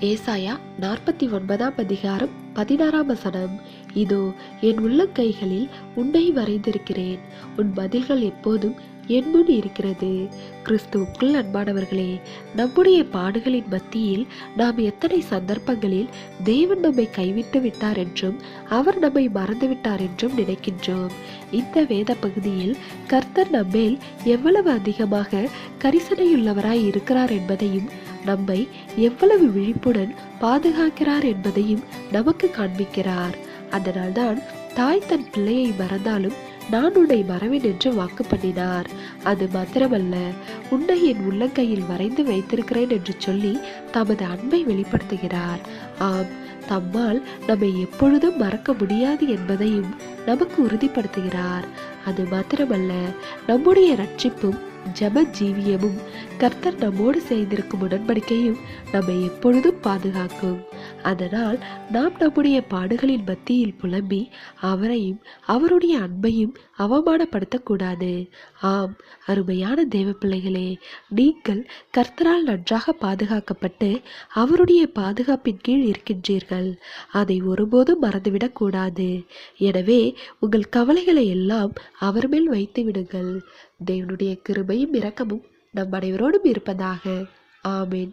ஏசாயா நாற்பத்தி ஒன்பதாம் அதிகாரம் பதினாறாம் வசனம். இதோ என் உள்ளங்கைகளில் உன்னை வரைந்திருக்கிறேன். உன் பதில்கள் எப்போதும் என் முன் இருக்கிறது. கிறிஸ்துவுக்குள் அன்பானவர்களே நம்முடைய பாடுகளின் மத்தியில் நாம் எத்தனை சந்தர்ப்பங்களில் தேவன் நம்மை கைவிட்டு விட்டார் என்றும் அவர் நம்மை மறந்து விட்டார் என்றும் நினைக்கின்றோம். இந்த வேத பகுதியில் கர்த்தர் நம்மேல் எவ்வளவு அதிகமாக கரிசனையுள்ளவராய் இருக்கிறார் என்பதையும் நம்மை எவ்வளவு விழிப்புடன் பாதுகாக்கிறார் என்பதையும் நமக்கு காண்பிக்கிறார். அதனால்தான் தாய் தன் பிள்ளையை மறந்தாலும் நான் உன்னை மறவேன் என்று வாக்கு பண்ணினார். அது மாத்திரமல்ல உன்னை என் உள்ளங்கையில் வரைந்து வைத்திருக்கிறேன் என்று சொல்லி தமது அன்பை வெளிப்படுத்துகிறார். ஆம் தம்மால் நம்மை எப்பொழுதும் மறக்க முடியாது என்பதையும் நமக்கு உறுதிப்படுத்துகிறார். அது மாத்திரமல்ல நம்முடைய ரட்சிப்பும் ஜப ஜீவியமும் கர்த்தர் நம்மோடு செய்திருக்கும் உடன்படிக்கையும் நம்மை எப்பொழுதும் பாதுகாக்கும். அதனால் நாம் நம்முடைய பாடுகளின் மத்தியில் புலம்பி அவரையும் அவருடைய அன்பையும் அவமானப்படுத்தக்கூடாது. ஆம் அருமையான தேவ பிள்ளைகளே நீங்கள் கர்த்தரால் நன்றாக பாதுகாக்கப்பட்டு அவருடைய பாதுகாப்பின் கீழ் இருக்கின்றீர்கள். அதை ஒருபோதும் மறந்துவிடக்கூடாது எனவே உங்கள் கவலைகளை எல்லாம் அவர் மேல் வைத்து விடுங்கள். தேவனுடைய கிருபையும் இரக்கமும் நம் அனைவரோடும் இருப்பதாக. ஆமேன்.